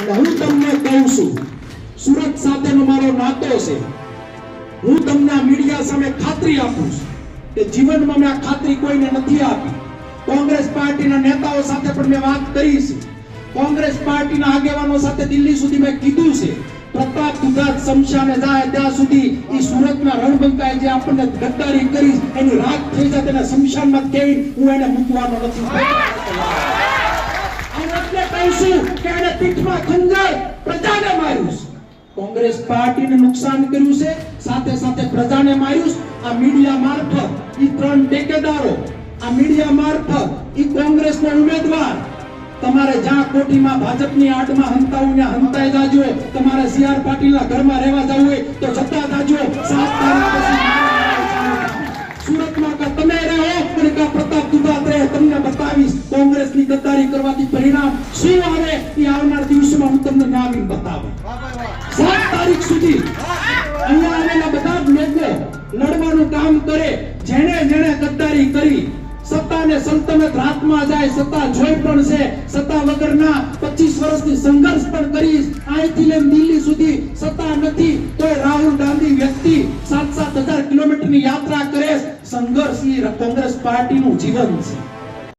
અને હું તમને કહું છું સુરત સાથેનો મારો નાતો છે. હું તમને મીડિયા સામે ખાતરી આપું છું કે જીવનમાં મેં આ ખાતરી કોઈને નથી આપી. કોંગ્રેસ પાર્ટીના નેતાઓ સાથે પણ મેં વાત કરી છે. કોંગ્રેસ પાર્ટીના આગેવાનો સાથે દિલ્હી સુધી મેં કીધું છે પ્રતાપ દુધાત શમશાને જાય ત્યાં સુધી એ સુરતના રણબંકાએ જે આપણને ગદ્દારી કરી એની રાખ થઈ જાય તેને શમશાનમાં કેવી હું એને મૂકવાનો નથી. એટલે કહું છું કે પીઠમાં ખંજર પ્રજાને માર્યું છે કોંગ્રેસ પાર્ટીને નુકસાન કર્યું છે, સાથે સાથે પ્રજાને માર્યું. આ મીડિયા મારફત ઈ ત્રણ ટેકેદારો, આ મીડિયા મારફત ઈ કોંગ્રેસનો ઉમેદવાર, તમારે જ્યાં કોટીમાં ભાજપની આડમાં હંતાવું ને હંતાઈ જાજો, તમારે સીઆર પાટીલના ઘરમાં રહેવા જવું હોય તો જતા જાજો, સાત બતાવીશ કોંગ્રેસની ગદ્દારી કરવાથી પરિણામ શું આવે એ આવનાર દિવસોમાં હું તમને નાવીને બતાવું. સાત તારીખ સુધી અહીંયા આવેલા બધા જ લોકો લડવાનું કામ કરે, જેણે જેણે ગદ્દારી કરી, સત્તાને સંતનત રાતમાં જાય, સત્તા જોઈ પણ છે, સત્તા વગરના 25 વર્ષની સંઘર્ષ પણ કરીશ, અહીંથી લઈને દિલ્હી સુધી સત્તા નથી, તો રાહુલ ગાંધી વ્યક્તિ સાત સાત હજાર કિલોમીટરની યાત્રા કરે, સંઘર્ષ કોંગ્રેસ પાર્ટીનું જીવન છે.